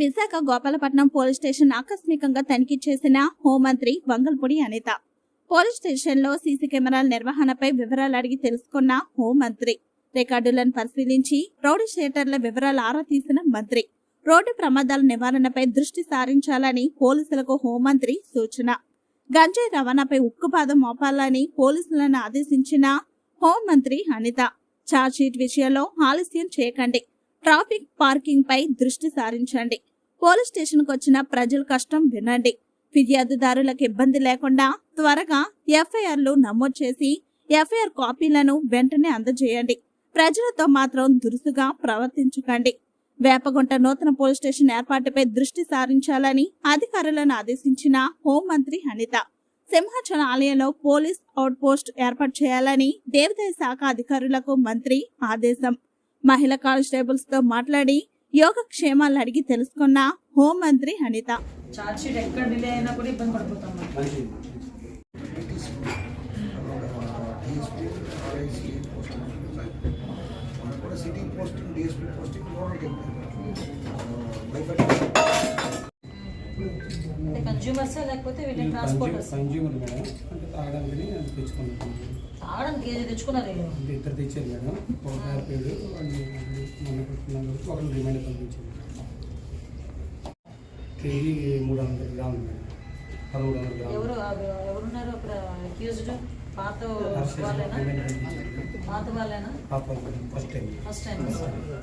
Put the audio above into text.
Visakha Gopalapatnam police station ఆకస్మికంగా తనిఖీ చేసిన హోంమంత్రి వంగల్పూడి అనిత. పోలీస్ స్టేషన్లో సీసీ కెమెరాల నిర్వహణపై వివరాలు అడిగి తెలుసుకున్న హోంమంత్రి. రికార్డులను పరిశీలించి రౌడీ షేటర్ల వివరాలు ఆరా తీసిన మంత్రి. రోడ్డు ప్రమాదాల నివారణపై దృష్టి సారించాలని పోలీసులకు హోంమంత్రి సూచన. గంజాయి రవాణాపై ఉక్కుపాదం మోపాలని పోలీసులను ఆదేశించిన హోంమంత్రి అనిత. ఛార్జ్షీట్ విషయంలో ఆలస్యం చేయకండి. ట్రాఫిక్ పార్కింగ్ పై దృష్టి సారించండి. పోలీస్ స్టేషన్కు వచ్చిన ప్రజల కష్టం వినండి. ఫిర్యాదుదారులకు ఇబ్బంది లేకుండా త్వరగా ఎఫ్ఐఆర్లు నమోదు చేసి ఎఫ్ఐఆర్ కాపీలను వెంటనే అందజేయండి. ప్రజలతో మాత్రం దురుసుగా ప్రవర్తించకండి. వేపగుంట నూతన పోలీస్ స్టేషన్ ఏర్పాటుపై దృష్టి సారించాలని అధికారులను ఆదేశించిన హోంమంత్రి అనిత సింహాచల ఆలయంలో పోలీస్ అవుట్ పోస్ట్ ఏర్పాటు చేయాలని దేవాదాయ శాఖ అధికారులకు మంత్రి ఆదేశం. మహిళా కానిస్టేబుల్స్తో మాట్లాడి యోగక్షేమాలు అడిగి తెలుసుకున్న హోంమంత్రి Anitha city posting DSP posting అంటే కన్జ్యూమర్సా లేకపోతే వీళ్ళని ట్రాన్స్పోర్టర్స్ కన్జ్యూమర్ మేడం. అంటే తాగడానికి అది తెచ్చుకున్నాం. తాగడానికి ఏది తెచ్చుకున్నారు వీళ్ళు? అంటే ఇద్దరు తెచ్చారు మేడం. ఒక పేరు వాళ్ళు మొన్న పెట్టుకున్నాం కాబట్టి ఒకరిని రిమైండ్ పంపించారు. కేజీ మూడు వందల గ్రాములు మేడం. పదమూడు వందల ఎవరు గ్రాములు అవి- ఎవరున్నారు అక్కడ అక్యూజ్డ్ పాత వాళ్ళేనా? పాత వాళ్ళేనా? First time. First time.